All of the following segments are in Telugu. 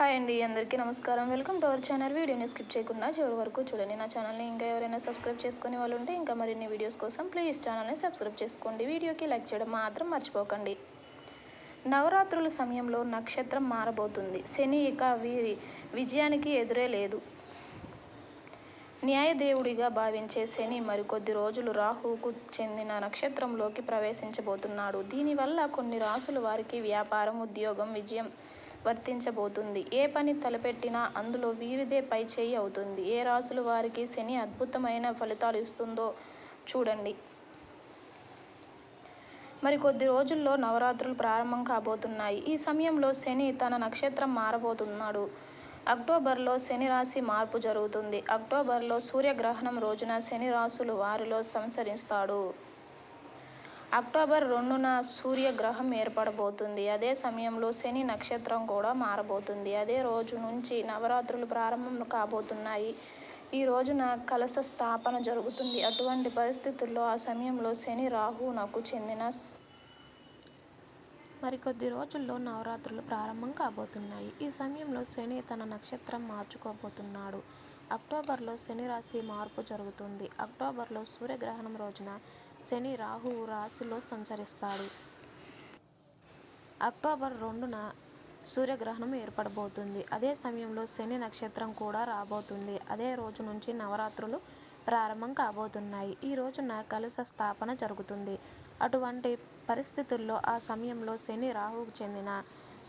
హాయ్ అండి అందరికీ నమస్కారం. Welcome to our channel. వీడియోని స్కిప్ చేయకుండా చివరి వరకు చూడండి. నా ఛానల్ని ఇంకా ఎవరైనా సబ్స్క్రైబ్ చేసుకునే వాళ్ళు ఉంటే ఇంకా మరిన్ని వీడియోస్ కోసం ప్లీజ్ ఛానల్ని సబ్స్క్రైబ్ చేసుకోండి. వీడియోకి లైక్ చేయడం మాత్రం మర్చిపోకండి. నవరాత్రుల సమయంలో నక్షత్రం మారబోతుంది. శని ఇక వీరి విజయానికి ఎదురే లేదు. న్యాయదేవుడిగా భావించే శని మరికొద్ది రోజులు రాహుకు చెందిన నక్షత్రంలోకి ప్రవేశించబోతున్నాడు. దీనివల్ల కొన్ని రాసుల వారికి వ్యాపారం ఉద్యోగం విజయం వర్తించబోతుంది. ఏ పని తలపెట్టినా అందులో వీరిదే పై చేయి అవుతుంది. ఏ రాసుల వారికి శని అద్భుతమైన ఫలితాలు ఇస్తుందో చూడండి. మరి కొద్ది రోజుల్లో నవరాత్రులు ప్రారంభం కాబోతున్నాయి. ఈ సమయంలో శని తన నక్షత్రం మారబోతున్నాడు. అక్టోబర్లో శని రాశి మార్పు జరుగుతుంది. అక్టోబర్లో సూర్యగ్రహణం రోజున శని రాశులు వారిలో సంచరిస్తాడు. అక్టోబర్ రెండున సూర్యగ్రహం ఏర్పడబోతుంది. అదే సమయంలో శని నక్షత్రం కూడా మారబోతుంది. అదే రోజు నుంచి నవరాత్రులు ప్రారంభం కాబోతున్నాయి. ఈ రోజున కలశ స్థాపన జరుగుతుంది. అటువంటి పరిస్థితుల్లో ఆ సమయంలో శని రాహువునకు చెందిన మరికొద్ది రోజుల్లో నవరాత్రులు ప్రారంభం కాబోతున్నాయి. ఈ సమయంలో శని తన నక్షత్రం మార్చుకోబోతున్నాడు. అక్టోబర్లో శని రాశి మార్పు జరుగుతుంది. అక్టోబర్లో సూర్యగ్రహణం రోజున శని రాహువు రాశిలో సంచరిస్తాడు. అక్టోబర్ రెండున సూర్యగ్రహణం ఏర్పడబోతుంది. అదే సమయంలో శని నక్షత్రం కూడా రాబోతుంది. అదే రోజు నుంచి నవరాత్రులు ప్రారంభం కాబోతున్నాయి. ఈ రోజున కలశ స్థాపన జరుగుతుంది. అటువంటి పరిస్థితుల్లో ఆ సమయంలో శని రాహువుకు చెందిన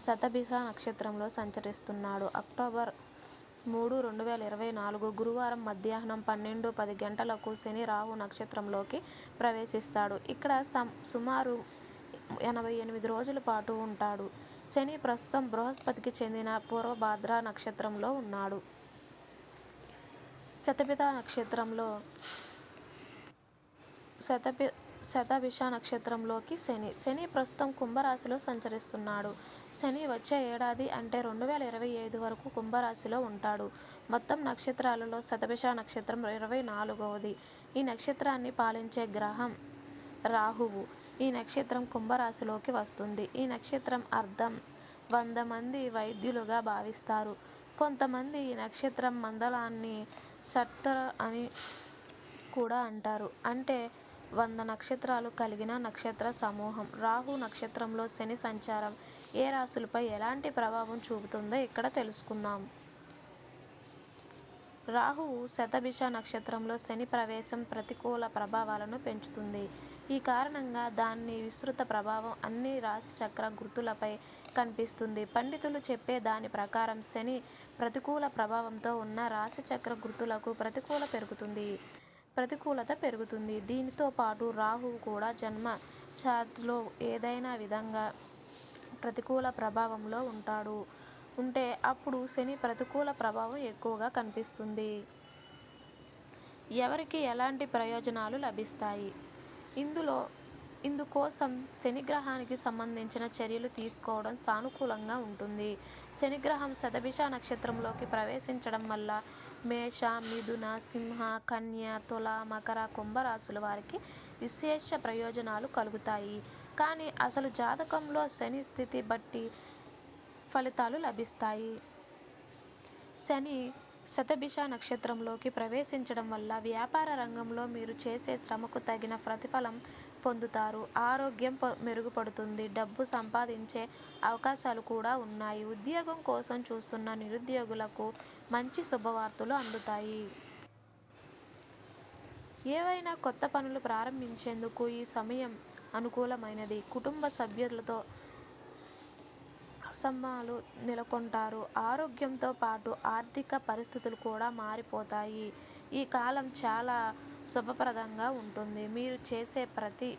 శతభిష నక్షత్రంలో సంచరిస్తున్నాడు. అక్టోబర్ మూడు రెండు వేల ఇరవై నాలుగు గురువారం మధ్యాహ్నం పన్నెండు పది గంటలకు శని రాహు నక్షత్రంలోకి ప్రవేశిస్తాడు. ఇక్కడ సం సుమారు ఎనభై ఎనిమిది రోజుల పాటు ఉంటాడు. శని ప్రస్తుతం బృహస్పతికి చెందిన పూర్వభాద్ర నక్షత్రంలో ఉన్నాడు. శతపిత నక్షత్రంలో శతపి శతభిష నక్షత్రంలోకి శని. శని ప్రస్తుతం కుంభరాశిలో సంచరిస్తున్నాడు. శని వచ్చే ఏడాది అంటే రెండు వేల ఇరవై ఐదు వరకు కుంభరాశిలో ఉంటాడు. మొత్తం నక్షత్రాలలో శతభిష నక్షత్రం ఇరవై నాలుగవది. ఈ నక్షత్రాన్ని పాలించే గ్రహం రాహువు. ఈ నక్షత్రం కుంభరాశిలోకి వస్తుంది. ఈ నక్షత్రం అర్థం వంద మంది వైద్యులుగా భావిస్తారు. కొంతమంది ఈ నక్షత్రం మండలాన్ని సట్టర్ అని కూడా అంటారు. అంటే వంద నక్షత్రాలు కలిగిన నక్షత్ర సమూహం. రాహు నక్షత్రంలో శని సంచారం. ఏ రాశులపై ఎలాంటి ప్రభావం చూపుతుందో ఇక్కడ తెలుసుకుందాం. రాహువు శతభిష నక్షత్రంలో శని ప్రవేశం ప్రతికూల ప్రభావాలను పెంచుతుంది. ఈ కారణంగా దాని విస్తృత ప్రభావం అన్ని రాశి చక్ర గుర్తులపై కనిపిస్తుంది. పండితులు చెప్పే దాని ప్రకారం శని ప్రతికూల ప్రభావంతో ఉన్న రాశి చక్ర గుర్తులకు ప్రతికూల పెరుగుతుంది. ప్రతికూలత పెరుగుతుంది. దీనితో పాటు రాహువు కూడా జన్మ చార్ట్లో ఏదైనా విధంగా ప్రతికూల ప్రభావంలో ఉంటాడు. ఉంటే అప్పుడు శని ప్రతికూల ప్రభావం ఎక్కువగా కనిపిస్తుంది. ఎవరికి ఎలాంటి ప్రయోజనాలు లభిస్తాయి? ఇందులో ఇందుకోసం శనిగ్రహానికి సంబంధించిన చర్యలు తీసుకోవడం సానుకూలంగా ఉంటుంది. శనిగ్రహం శతభిష నక్షత్రంలోకి ప్రవేశించడం వల్ల మేష మిథున సింహ కన్య తుల మకర కుంభరాశుల వారికి విశేష ప్రయోజనాలు కలుగుతాయి. కానీ అసలు జాతకంలో శని స్థితి బట్టి ఫలితాలు లభిస్తాయి. శని శతభిష నక్షత్రంలోకి ప్రవేశించడం వల్ల వ్యాపార రంగంలో మీరు చేసే శ్రమకు తగిన ప్రతిఫలం పొందుతారు. ఆరోగ్యం మెరుగుపడుతుంది. డబ్బు సంపాదించే అవకాశాలు కూడా ఉన్నాయి. ఉద్యోగం కోసం చూస్తున్న నిరుద్యోగులకు మంచి శుభవార్తలు అందుతాయి. ఏవైనా కొత్త పనులు ప్రారంభించేందుకు ఈ సమయం అనుకూలమైనది. కుటుంబ సభ్యులతో అసమ్మాలు నెలకొంటారు. ఆరోగ్యంతో పాటు ఆర్థిక పరిస్థితులు కూడా మారిపోతాయి. ఈ కాలం చాలా శుభప్రదంగా ఉంటుంది. మీరు చేసే ప్రతి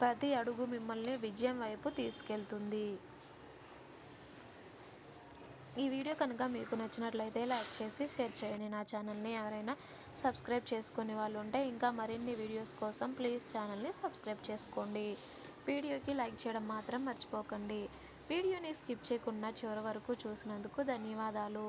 ప్రతి అడుగు మిమ్మల్ని విజయం వైపు తీసుకెళ్తుంది. ఈ వీడియో కనుక మీకు నచ్చినట్లయితే లైక్ చేసి షేర్ చేయండి. నా ఛానల్ని ఎవరైనా సబ్స్క్రైబ్ చేసుకునే వాళ్ళు ఉంటే ఇంకా మరిన్ని వీడియోస్ కోసం ప్లీజ్ ఛానల్ని సబ్స్క్రైబ్ చేసుకోండి. వీడియోకి లైక్ చేయడం మాత్రం మర్చిపోకండి. వీడియోని స్కిప్ చేయకుండా చివరి వరకు చూసినందుకు ధన్యవాదాలు.